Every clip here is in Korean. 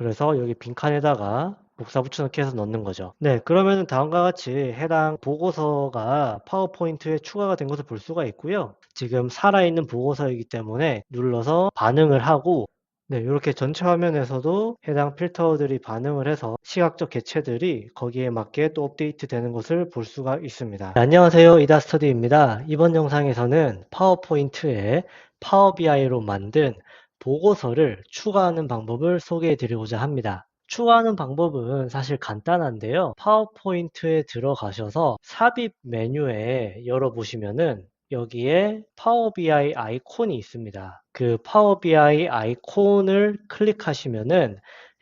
그래서 여기 빈칸에다가 복사 붙여넣기 해서 넣는 거죠. 네, 그러면 다음과 같이 해당 보고서가 파워포인트에 추가가 된 것을 볼 수가 있고요. 지금 살아있는 보고서이기 때문에 눌러서 반응을 하고 네, 이렇게 전체 화면에서도 해당 필터들이 반응을 해서 시각적 개체들이 거기에 맞게 또 업데이트 되는 것을 볼 수가 있습니다. 네, 안녕하세요. 이다스터디입니다. 이번 영상에서는 파워포인트에 파워비아이로 만든 보고서를 추가하는 방법을 소개해 드리고자 합니다. 추가하는 방법은 사실 간단한데요. 파워포인트에 들어가셔서 삽입 메뉴에 열어보시면은 여기에 파워 BI 아이콘이 있습니다. 그 파워 BI 아이콘을 클릭하시면은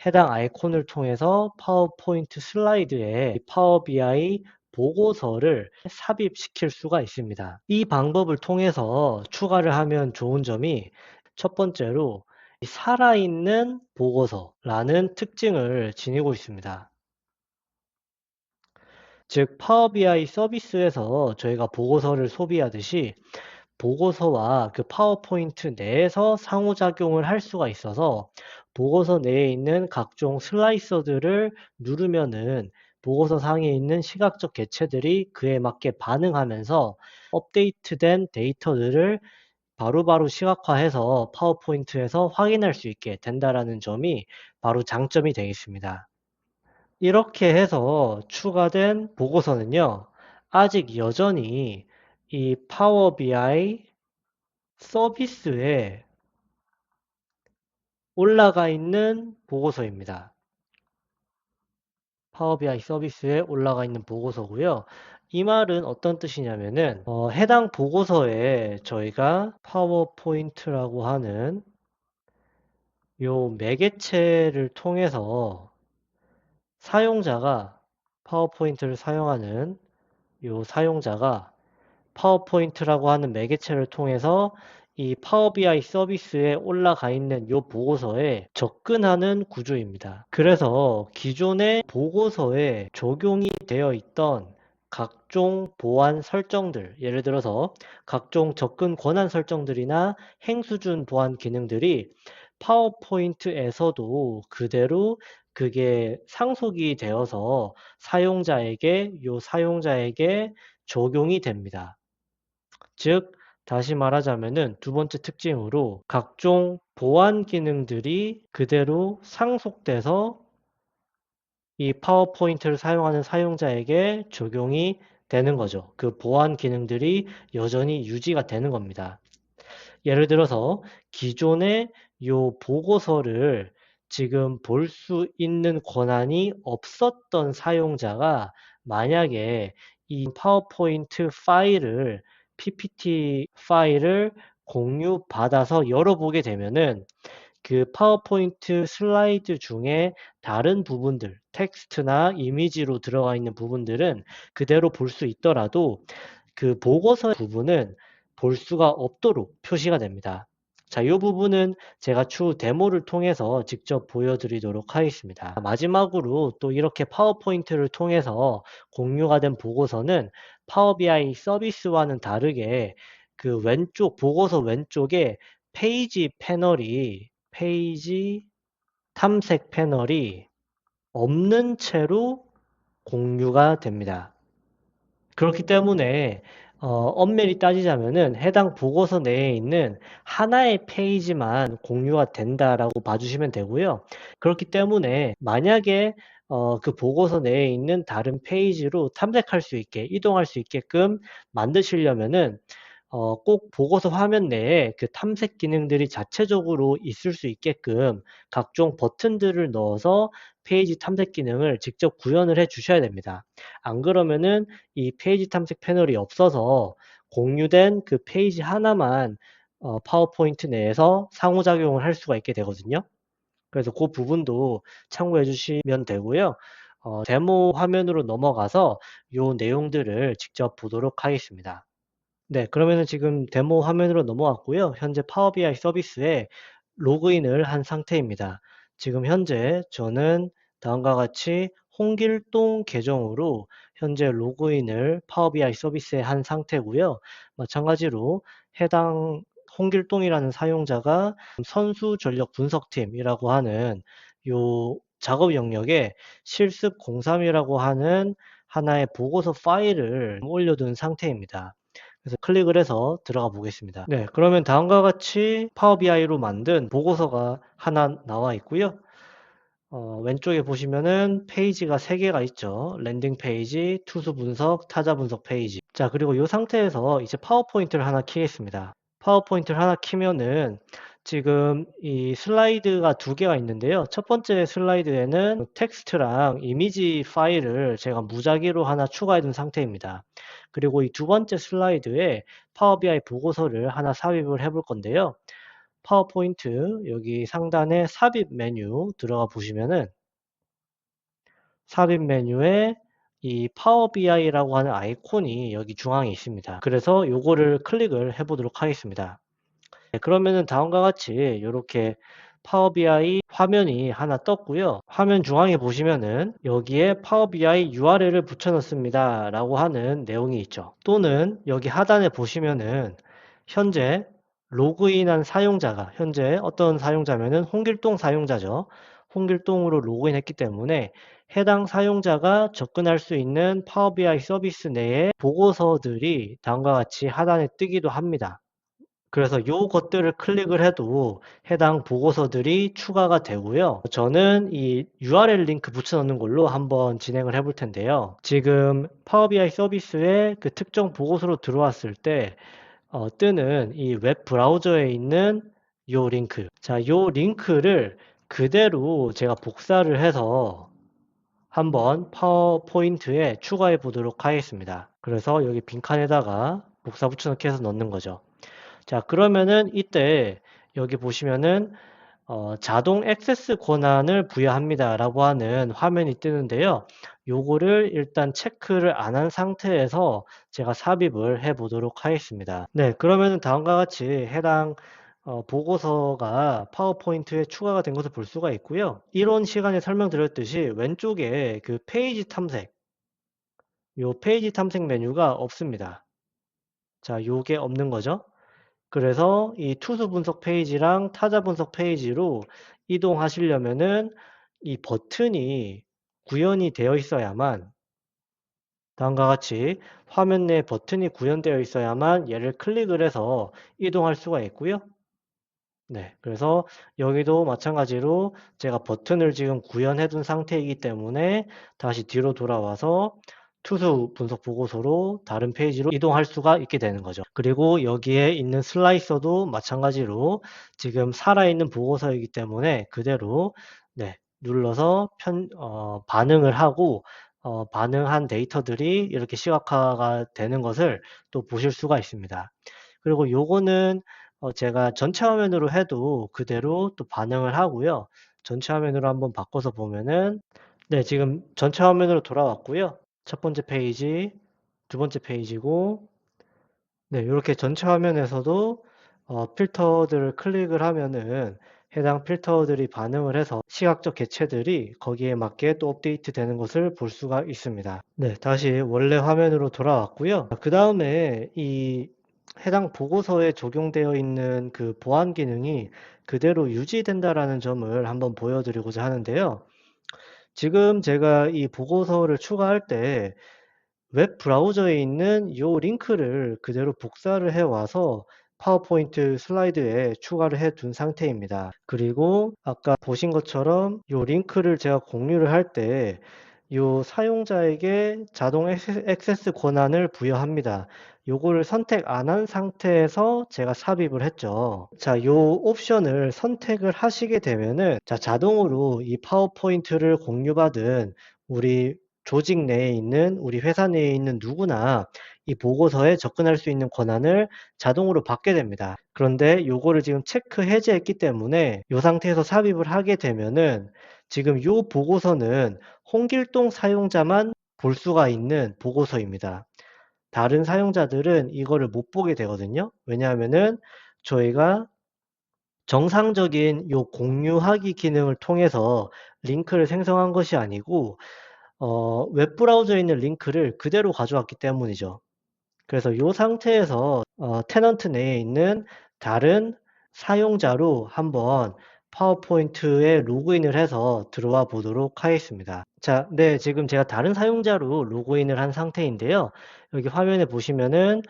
해당 아이콘을 통해서 파워포인트 슬라이드에 파워 BI 보고서를 삽입시킬 수가 있습니다. 이 방법을 통해서 추가를 하면 좋은 점이 첫 번째로 살아있는 보고서라는 특징을 지니고 있습니다. 즉 파워 BI 서비스에서 저희가 보고서를 소비하듯이 보고서와 그 파워포인트 내에서 상호작용을 할 수가 있어서 보고서 내에 있는 각종 슬라이서들을 누르면은 보고서 상에 있는 시각적 개체들이 그에 맞게 반응하면서 업데이트된 데이터들을 바로바로 바로 시각화해서 파워포인트에서 확인할 수 있게 된다라는 점이 바로 장점이 되겠습니다. 이렇게 해서 추가된 보고서는요. 아직 여전히 이 파워 BI 서비스에 올라가 있는 보고서입니다. 파워 BI 서비스에 올라가 있는 보고서고요. 이 말은 어떤 뜻이냐면은 어, 해당 보고서에 저희가 파워포인트라고 하는 요 매개체를 통해서 사용자가 파워포인트를 사용하는 요 사용자가 파워포인트라고 하는 매개체를 통해서 이 파워 BI 서비스에 올라가 있는 요 보고서에 접근하는 구조입니다. 그래서 기존의 보고서에 적용이 되어 있던 각종 보안 설정들, 예를 들어서 각종 접근 권한 설정들이나 행수준 보안 기능들이 파워포인트에서도 그대로 그게 상속이 되어서 사용자에게, 요 사용자에게 적용이 됩니다. 즉, 다시 말하자면은 두 번째 특징으로 각종 보안 기능들이 그대로 상속돼서 이 파워포인트를 사용하는 사용자에게 적용이 되는 거죠. 그 보안 기능들이 여전히 유지가 되는 겁니다. 예를 들어서 기존의 요 보고서를 지금 볼 수 있는 권한이 없었던 사용자가 만약에 이 파워포인트 파일을 PPT 파일을 공유 받아서 열어보게 되면은 그 파워포인트 슬라이드 중에 다른 부분들, 텍스트나 이미지로 들어가 있는 부분들은 그대로 볼 수 있더라도 그 보고서 부분은 볼 수가 없도록 표시가 됩니다. 자, 이 부분은 제가 추후 데모를 통해서 직접 보여드리도록 하겠습니다. 마지막으로 또 이렇게 파워포인트를 통해서 공유가 된 보고서는 파워 BI 서비스와는 다르게 그 왼쪽, 보고서 왼쪽에 페이지 패널이 페이지 탐색 패널이 없는 채로 공유가 됩니다. 그렇기 때문에 어, 엄밀히 따지자면은 해당 보고서 내에 있는 하나의 페이지만 공유가 된다라고 봐주시면 되고요. 그렇기 때문에 만약에 어, 그 보고서 내에 있는 다른 페이지로 탐색할 수 있게 이동할 수 있게끔 만드시려면은 어, 꼭 보고서 화면 내에 그 탐색 기능들이 자체적으로 있을 수 있게끔 각종 버튼들을 넣어서 페이지 탐색 기능을 직접 구현을 해 주셔야 됩니다. 안 그러면은 이 페이지 탐색 패널이 없어서 공유된 그 페이지 하나만 어, 파워포인트 내에서 상호작용을 할 수가 있게 되거든요. 그래서 그 부분도 참고해 주시면 되고요. 어, 데모 화면으로 넘어가서 이 내용들을 직접 보도록 하겠습니다. 네, 그러면은 지금 데모 화면으로 넘어왔고요. 현재 파워 BI 서비스에 로그인을 한 상태입니다. 지금 현재 저는 다음과 같이 홍길동 계정으로 현재 로그인을 파워 BI 서비스에 한 상태고요. 마찬가지로 해당 홍길동이라는 사용자가 선수 전력 분석팀이라고 하는 요 작업 영역에 실습 03이라고 하는 하나의 보고서 파일을 올려둔 상태입니다. 그래서 클릭을 해서 들어가 보겠습니다. 네, 그러면 다음과 같이 파워 BI로 만든 보고서가 하나 나와 있고요. 어, 왼쪽에 보시면은 페이지가 3개가 있죠. 랜딩 페이지, 투수 분석, 타자 분석 페이지. 자, 그리고 이 상태에서 이제 파워포인트를 하나 키겠습니다. 파워포인트를 하나 키면은 지금 이 슬라이드가 두 개가 있는데요. 첫 번째 슬라이드에는 텍스트랑 이미지 파일을 제가 무작위로 하나 추가해 둔 상태입니다. 그리고 이 두 번째 슬라이드에 파워 BI 보고서를 하나 삽입을 해 볼 건데요. 파워포인트 여기 상단에 삽입 메뉴 들어가 보시면은 삽입 메뉴에 이 파워 BI라고 하는 아이콘이 여기 중앙에 있습니다. 그래서 요거를 클릭을 해 보도록 하겠습니다. 네, 그러면은 다음과 같이 이렇게 파워 BI 화면이 하나 떴고요. 화면 중앙에 보시면은 여기에 파워 BI URL을 붙여 넣습니다 라고 하는 내용이 있죠. 또는 여기 하단에 보시면은 현재 로그인한 사용자가 현재 어떤 사용자면은 홍길동 사용자죠. 홍길동으로 로그인했기 때문에 해당 사용자가 접근할 수 있는 파워 BI 서비스 내에 보고서들이 다음과 같이 하단에 뜨기도 합니다. 그래서 요 것들을 클릭을 해도 해당 보고서들이 추가가 되고요. 저는 이 URL 링크 붙여넣는 걸로 한번 진행을 해볼 텐데요. 지금 파워 BI 서비스에 그 특정 보고서로 들어왔을 때 어, 뜨는 이 웹 브라우저에 있는 요 링크. 자, 요 링크를 그대로 제가 복사를 해서 한번 파워포인트에 추가해 보도록 하겠습니다. 그래서 여기 빈칸에다가 복사 붙여넣기 해서 넣는 거죠. 자, 그러면은 이때 여기 보시면은 어, 자동 액세스 권한을 부여합니다 라고 하는 화면이 뜨는데요. 요거를 일단 체크를 안 한 상태에서 제가 삽입을 해 보도록 하겠습니다. 네, 그러면은 다음과 같이 해당 어, 보고서가 파워포인트에 추가가 된 것을 볼 수가 있고요. 이론 시간에 설명드렸듯이 왼쪽에 그 페이지 탐색, 요 페이지 탐색 메뉴가 없습니다. 자, 요게 없는 거죠. 그래서 이 투수 분석 페이지랑 타자 분석 페이지로 이동하시려면은 이 버튼이 구현이 되어 있어야만 다음과 같이 화면 내 버튼이 구현되어 있어야만 얘를 클릭을 해서 이동할 수가 있고요. 네, 그래서 여기도 마찬가지로 제가 버튼을 지금 구현해 둔 상태이기 때문에 다시 뒤로 돌아와서 투수 분석 보고서로 다른 페이지로 이동할 수가 있게 되는 거죠. 그리고 여기에 있는 슬라이서도 마찬가지로 지금 살아있는 보고서이기 때문에 그대로 네, 눌러서 편, 어, 반응을 하고 어, 반응한 데이터들이 이렇게 시각화가 되는 것을 또 보실 수가 있습니다. 그리고 요거는 어, 제가 전체 화면으로 해도 그대로 또 반응을 하고요. 전체 화면으로 한번 바꿔서 보면은 네, 지금 전체 화면으로 돌아왔고요. 첫 번째 페이지, 두 번째 페이지고 네, 이렇게 전체 화면에서도 어, 필터들을 클릭을 하면은 해당 필터들이 반응을 해서 시각적 개체들이 거기에 맞게 또 업데이트 되는 것을 볼 수가 있습니다. 네, 다시 원래 화면으로 돌아왔고요. 그 다음에 이 해당 보고서에 적용되어 있는 그 보안 기능이 그대로 유지된다라는 점을 한번 보여드리고자 하는데요. 지금 제가 이 보고서를 추가할 때 웹 브라우저에 있는 이 링크를 그대로 복사를 해 와서 파워포인트 슬라이드에 추가를 해 둔 상태입니다. 그리고 아까 보신 것처럼 이 링크를 제가 공유를 할때 이 사용자에게 자동 액세스 권한을 부여합니다. 요거를 선택 안 한 상태에서 제가 삽입을 했죠. 자, 요 옵션을 선택을 하시게 되면은 자, 자동으로 이 파워포인트를 공유받은 우리 조직 내에 있는 우리 회사 내에 있는 누구나 이 보고서에 접근할 수 있는 권한을 자동으로 받게 됩니다. 그런데 요거를 지금 체크 해제했기 때문에 이 상태에서 삽입을 하게 되면은 지금 요 보고서는 홍길동 사용자만 볼 수가 있는 보고서입니다. 다른 사용자들은 이거를 못 보게 되거든요. 왜냐하면은 저희가 정상적인 요 공유하기 기능을 통해서 링크를 생성한 것이 아니고 어, 웹브라우저에 있는 링크를 그대로 가져왔기 때문이죠. 그래서 이 상태에서 어, 테넌트 내에 있는 다른 사용자로 한번 파워포인트에 로그인을 해서 들어와 보도록 하겠습니다. 자, 네, 지금 제가 다른 사용자로 로그인을 한 상태인데요. 여기 화면에 보시면은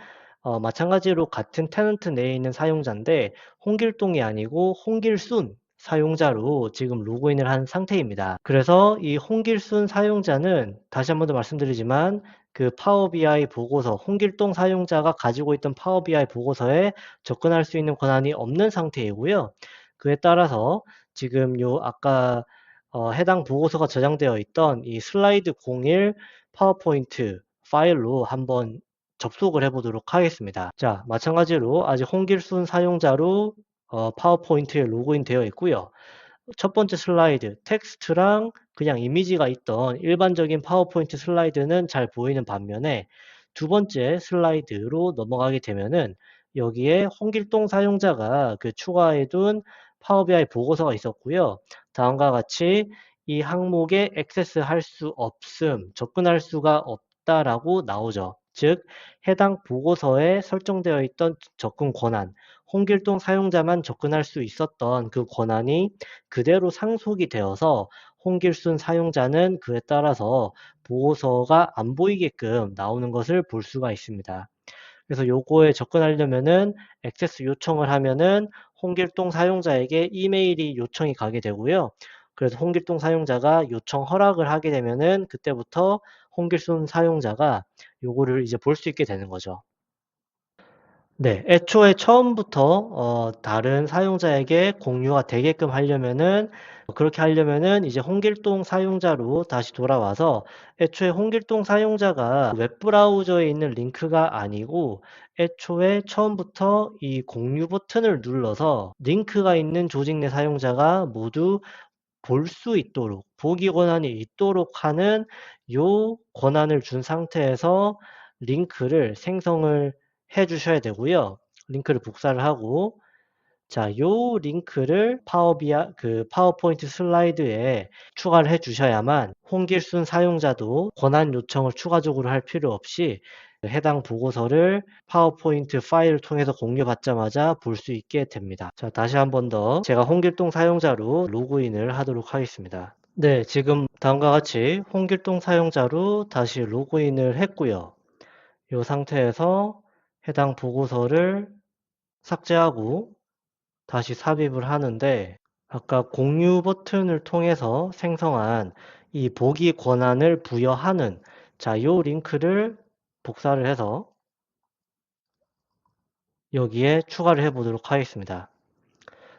어, 마찬가지로 같은 테넌트 내에 있는 사용자인데 홍길동이 아니고 홍길순 사용자로 지금 로그인을 한 상태입니다. 그래서 이 홍길순 사용자는 다시 한 번 더 말씀드리지만 그 파워 BI 보고서 홍길동 사용자가 가지고 있던 파워 BI 보고서에 접근할 수 있는 권한이 없는 상태이고요. 그에 따라서 지금 요 아까 어, 해당 보고서가 저장되어 있던 이 슬라이드 01 파워포인트 파일로 한번 접속을 해 보도록 하겠습니다. 자, 마찬가지로 아직 홍길순 사용자로 어, 파워포인트에 로그인 되어 있고요. 첫 번째 슬라이드, 텍스트랑 그냥 이미지가 있던 일반적인 파워포인트 슬라이드는 잘 보이는 반면에 두 번째 슬라이드로 넘어가게 되면은 여기에 홍길동 사용자가 그 추가해둔 파워 BI 보고서가 있었고요. 다음과 같이 이 항목에 액세스 할 수 없음, 접근할 수가 없다라고 나오죠. 즉, 해당 보고서에 설정되어 있던 접근 권한, 홍길동 사용자만 접근할 수 있었던 그 권한이 그대로 상속이 되어서 홍길순 사용자는 그에 따라서 보고서가 안 보이게끔 나오는 것을 볼 수가 있습니다. 그래서 요거에 접근하려면은 액세스 요청을 하면은 홍길동 사용자에게 이메일이 요청이 가게 되고요. 그래서 홍길동 사용자가 요청 허락을 하게 되면은 그때부터 홍길순 사용자가 요거를 이제 볼 수 있게 되는 거죠. 네, 애초에 처음부터 어, 다른 사용자에게 공유가 되게끔 하려면은 그렇게 하려면은 이제 홍길동 사용자로 다시 돌아와서 애초에 홍길동 사용자가 웹브라우저에 있는 링크가 아니고 애초에 처음부터 이 공유 버튼을 눌러서 링크가 있는 조직 내 사용자가 모두 볼 수 있도록 보기 권한이 있도록 하는 요 권한을 준 상태에서 링크를 생성을 해 주셔야 되고요. 링크를 복사를 하고 자, 요 링크를 파워비아 그 파워포인트 슬라이드에 추가를 해 주셔야만 홍길순 사용자도 권한 요청을 추가적으로 할 필요 없이 해당 보고서를 파워포인트 파일을 통해서 공유받자마자 볼 수 있게 됩니다. 자, 다시 한 번 더 제가 홍길동 사용자로 로그인을 하도록 하겠습니다. 네, 지금 다음과 같이 홍길동 사용자로 다시 로그인을 했고요. 이 상태에서 해당 보고서를 삭제하고 다시 삽입을 하는데 아까 공유 버튼을 통해서 생성한 이 보기 권한을 부여하는 자, 요 링크를 복사를 해서 여기에 추가를 해 보도록 하겠습니다.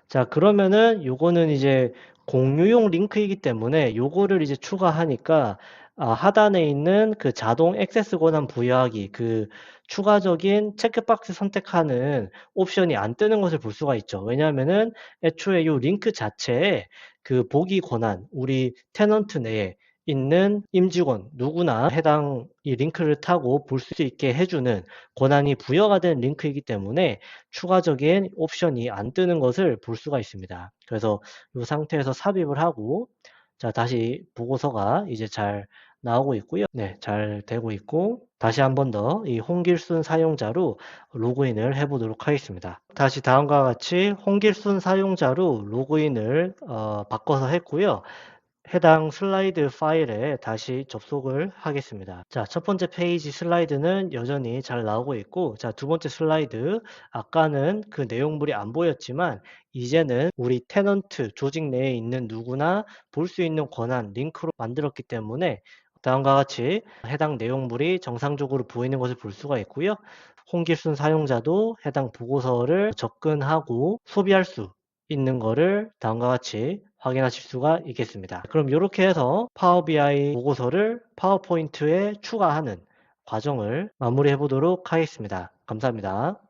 자, 그러면은 요거는 이제 공유용 링크이기 때문에 요거를 이제 추가하니까 아, 하단에 있는 그 자동 액세스 권한 부여하기 그 추가적인 체크박스 선택하는 옵션이 안 뜨는 것을 볼 수가 있죠. 왜냐하면은 애초에 이 링크 자체에 그 보기 권한 우리 테넌트 내에 있는 임직원 누구나 해당 이 링크를 타고 볼 수 있게 해주는 권한이 부여가 된 링크이기 때문에 추가적인 옵션이 안 뜨는 것을 볼 수가 있습니다. 그래서 이 상태에서 삽입을 하고 자 다시 보고서가 이제 잘 나오고 있고요. 네, 잘 되고 있고 다시 한 번 더 이 홍길순 사용자로 로그인을 해보도록 하겠습니다. 다시 다음과 같이 홍길순 사용자로 로그인을 어, 바꿔서 했고요. 해당 슬라이드 파일에 다시 접속을 하겠습니다. 자, 첫 번째 페이지 슬라이드는 여전히 잘 나오고 있고, 자, 두 번째 슬라이드, 아까는 그 내용물이 안 보였지만, 이제는 우리 테넌트 조직 내에 있는 누구나 볼 수 있는 권한 링크로 만들었기 때문에 다음과 같이 해당 내용물이 정상적으로 보이는 것을 볼 수가 있고요. 홍길순 사용자도 해당 보고서를 접근하고 소비할 수 있는 것을 다음과 같이 확인하실 수가 있겠습니다. 그럼 이렇게 해서 파워 BI 보고서를 파워포인트에 추가하는 과정을 마무리해 보도록 하겠습니다. 감사합니다.